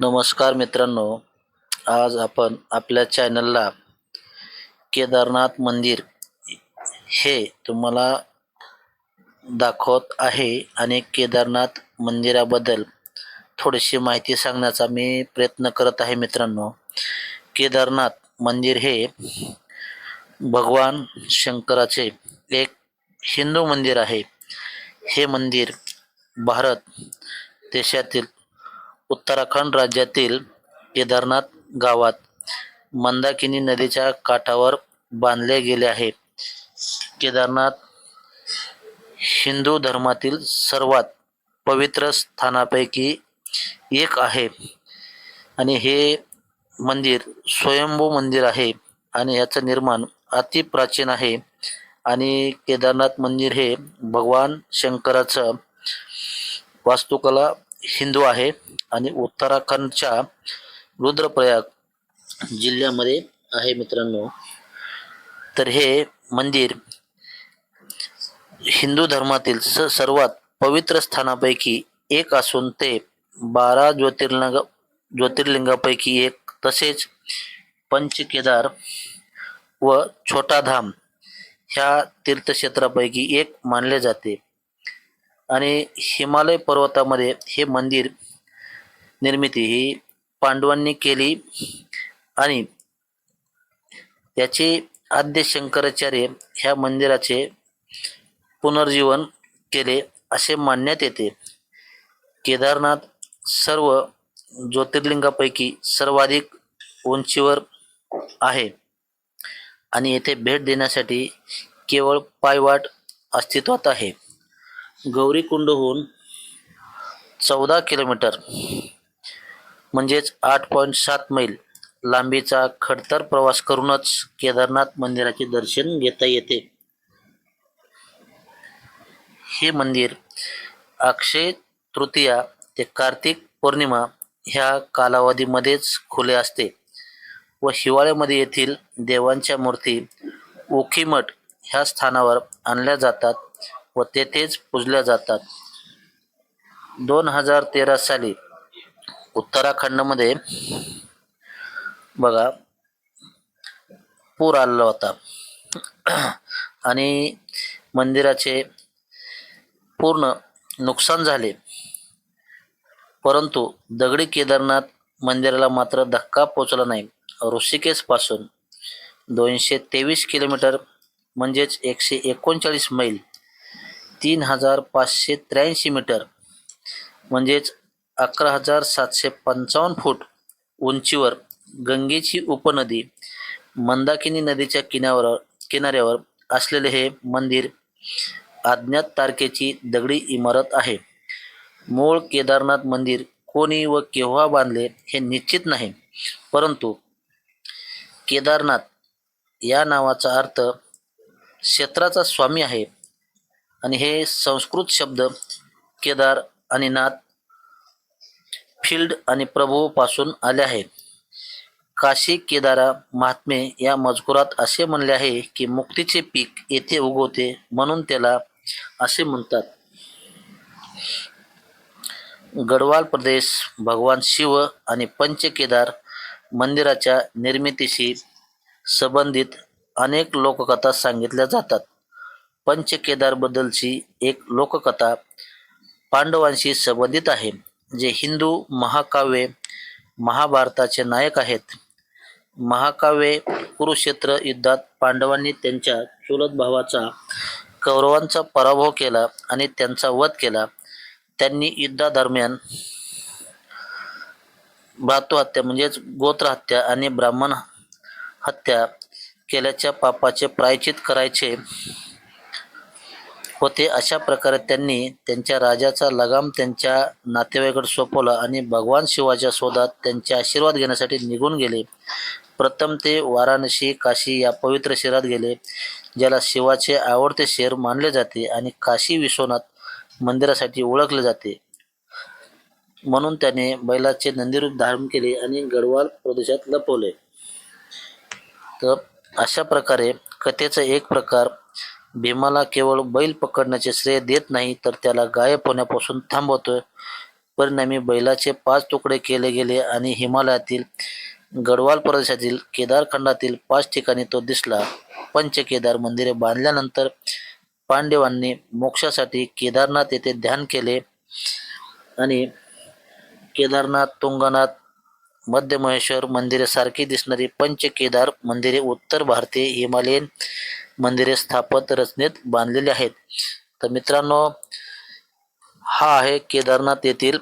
नमस्कार मित्रांनो आज आपण आपल्या चॅनलला केदारनाथ मंदिर हे तुम्हाला दाखवत आहे आणि केदारनाथ मंदिराबद्दल थोडीशी माहिती सांगण्याचा मी प्रयत्न करत आहे मित्रांनो. केदारनाथ मंदिर हे भगवान शंकराचे एक हिंदू मंदिर आहे. हे मंदिर भारत देशातील उत्तराखंड राज्यातील केदारनाथ गावात मंदाकिनी नदीच्या काठावर बांधले गेले आहे. केदारनाथ हिंदू धर्मातील सर्वात पवित्र स्थानापैकी एक आहे. आणि हे मंदिर स्वयंभू मंदिर आहे आणि याचं निर्माण अति प्राचीन आहे. आणि केदारनाथ मंदिर हे भगवान शंकराचं वास्तुकला हिंदू आहे आणि उत्तराखंडच्या रुद्रप्रयाग जिल्ह्यामध्ये आहे मित्रांनो. तर हे मंदिर हिंदू धर्मातील स सर्वात पवित्र स्थानापैकी एक असून ते बारा ज्योतिर्लिंग ज्योतिर्लिंगापैकी एक तसेच पंचकेदार व छोटा धाम ह्या तीर्थक्षेत्रापैकी एक मानले जाते. आणि हिमालय पर्वतामध्ये हे मंदिर निर्मिती ही पांडवांनी केली आणि त्याचे आद्य शंकराचार्य ह्या मंदिराचे पुनर्जीवन केले असे मानण्यात येते. केदारनाथ सर्व ज्योतिर्लिंगापैकी सर्वाधिक उंचीवर आहे आणि येथे भेट देण्यासाठी केवळ पायवाट अस्तित्वात आहे. गौरीकुंडहून चौदा किलोमीटर म्हणजेच आठ पॉईंट सात मैल लांबीचा खडतर प्रवास करूनच केदारनाथ मंदिराचे दर्शन घेता येते. हे मंदिर अक्षय तृतीया ते कार्तिक पौर्णिमा ह्या कालावधीमध्येच खुले असते व हिवाळ्यामध्ये येथील देवांच्या मूर्ती ओखीमठ ह्या स्थानावर आणल्या जातात. व तेथेच पूजल्या जातात. दोन हजार तेरा साली उत्तराखंडमध्ये बघा पूर आलेला होता. आणि मंदिराचे पूर्ण नुकसान झाले. परंतु दगडी केदारनाथ मंदिराला मात्र धक्का पोचला नाही. ऋषिकेशपासून दोनशे तेवीस किलोमीटर म्हणजेच एकशे एकोणचाळीस मैल तीन हजार पाचशे त्र्याऐंशी मीटर म्हणजेच अकरा हजार सातशे पंचावन्न फूट उंचीवर गंगेची उपनदी मंदाकिनी नदीच्या किनाऱ्यावर किनाऱ्यावर असलेले हे मंदिर अज्ञात तारखेची दगडी इमारत आहे. मूळ केदारनाथ मंदिर कोणी व केव्हा बांधले हे निश्चित नाही परंतु केदारनाथ या नावाचा अर्थ क्षेत्राचा स्वामी आहे. आणि हे संस्कृत शब्द केदार आणि नाथ फील्ड आणि प्रभू पासून आले आहे. काशी केदारा महात्मे या मजकुरात असे म्हणले आहे की मुक्तीचे पीक येथे उगवते म्हणून त्याला असे म्हणतात. गढवाल प्रदेश भगवान शिव आणि पंचकेदार मंदिराच्या निर्मितीशी संबंधित अनेक लोककथा सांगितल्या जातात. पंचकेदारबद्दलची एक लोककथा पांडवांशी संबंधित आहे जे हिंदू महाकाव्ये महाभारताचे नायक आहेत. महाकाव्ये कुरुक्षेत्र युद्धात पांडवांनी त्यांच्या चुलत भावाचा कौरवांचा पराभव केला आणि त्यांचा वध केला. त्यांनी युद्धादरम्यान भ्रातृहत्या म्हणजेच गोत्रहत्या आणि ब्राह्मण हत्या केल्याच्या पापाचे प्रायचित करायचे होते. अशा प्रकारे त्यांनी त्यांच्या राजाचा लगाम त्यांच्या नातेवाईकडे सोपवला आणि भगवान शिवाच्या शोधात त्यांचे आशीर्वाद घेण्यासाठी निघून गेले. प्रथम ते वाराणसी काशी या पवित्र शहरात गेले ज्याला शिवाचे आवडते शहर मानले जाते आणि काशी विश्वनाथ मंदिरासाठी ओळखले जाते. म्हणून त्याने बैलाचे नंदीरूप धारण केले आणि गढवाल प्रदेशात लपवले. तर अशा प्रकारे कथेचा एक प्रकार भीमाला केवळ बैल पकडण्याचे श्रेय देत नाही तर त्याला गायब होण्यापासून थांबवतोय. परिणामी बैलाचे पाच तुकडे केले गेले आणि हिमालयातील गडवाल प्रदेशातील केदारखंडातील पाच ठिकाणी तो दिसला. पंचकेदार मंदिरे बांधल्यानंतर पांडवांनी मोक्षासाठी केदारनाथ येथे ध्यान केले आणि केदारनाथ तुंगनाथ मध्य महेश्वर मंदिरे दिसणारी पंचकेदार मंदिरे उत्तर भारतीय हिमालयन मंदिरे स्थापत रचनेत बांधलेली आहेत. तर मित्रांनो हा आहे केदारनाथ येथील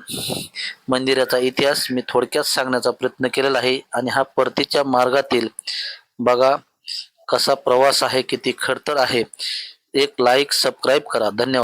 मंदिराचा इतिहास. मी थोडक्यात सांगण्याचा प्रयत्न केलेला आहे आणि हा परतीच्या मार्गातील बघा कसा प्रवास आहे किती खडतर आहे. एक लाईक सबस्क्राईब करा. धन्यवाद.